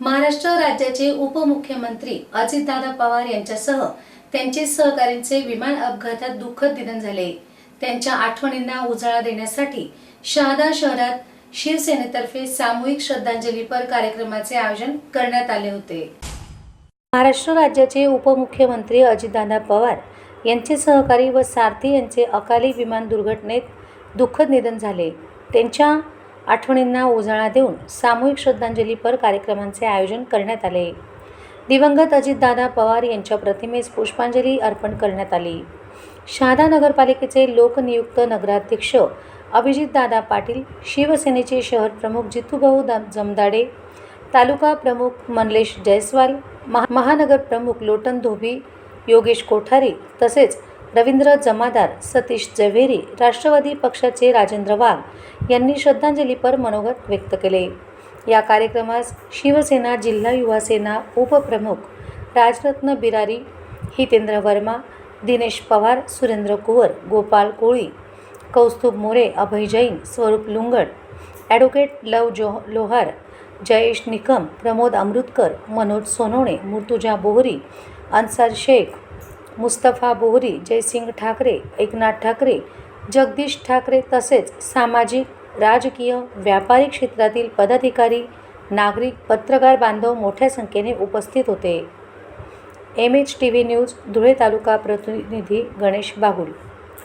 महाराष्ट्र राज्याचे उपमुख्यमंत्री अजितदादा पवार यांच्यासह त्यांचे सहकार्यांचे विमान अपघातात दुःखद निधन झाले. त्यांच्या आठवणींना उजाळा देण्यासाठी शहादा शहरात शिवसेनेतर्फे सामूहिक श्रद्धांजलीपर कार्यक्रमाचे आयोजन करण्यात आले होते. महाराष्ट्र राज्याचे उपमुख्यमंत्री अजितदादा पवार यांचे सहकारी व सारथी यांचे अकाली विमान दुर्घटनेत दुःखद निधन झाले. त्यांच्या आठवणींना उजाळा देऊन सामूहिक श्रद्धांजलीपर कार्यक्रमांचे आयोजन करण्यात आले. दिवंगत अजितदादा पवार यांच्या प्रतिमेस पुष्पांजली अर्पण करण्यात आली. शहादा नगरपालिकेचे लोकनियुक्त नगराध्यक्ष अभिजितदादा पाटील शिवसेनेचे शहर प्रमुख जितूभाऊ दा जमदाडे तालुका प्रमुख मनलेश जयस्वाल महा महानगर प्रमुख लोटन धोबी योगेश कोठारी तसेच रवींद्र जमादार सतीश जव्हेरी राष्ट्रवादी पक्षाचे राजेंद्र वाघ यांनी श्रद्धांजलीपर मनोगत व्यक्त केले. या कार्यक्रमास शिवसेना जिल्हा युवा सेना उपप्रमुख राजरत्न बिरारी हितेंद्र वर्मा दिनेश पवार सुरेंद्र कुवर गोपाल कोळी कौस्तुभ मोरे अभय जैन स्वरूप लुंगड ॲडव्होकेट लव जो लोहार जयेश निकम प्रमोद अमृतकर मनोज सोनवणे मृतुजा बोहरी अन्सार शेख मुस्तफा बोहरी जयसिंग ठाकरे एकनाथ ठाकरे जगदीश ठाकरे तसेच सामाजिक राजकीय व्यापारी क्षेत्रातील पदाधिकारी नागरिक पत्रकार बांधव मोठ्या संख्येने उपस्थित होते. M H T V news Dhule taluka प्रतिनिधी गणेश बागुल.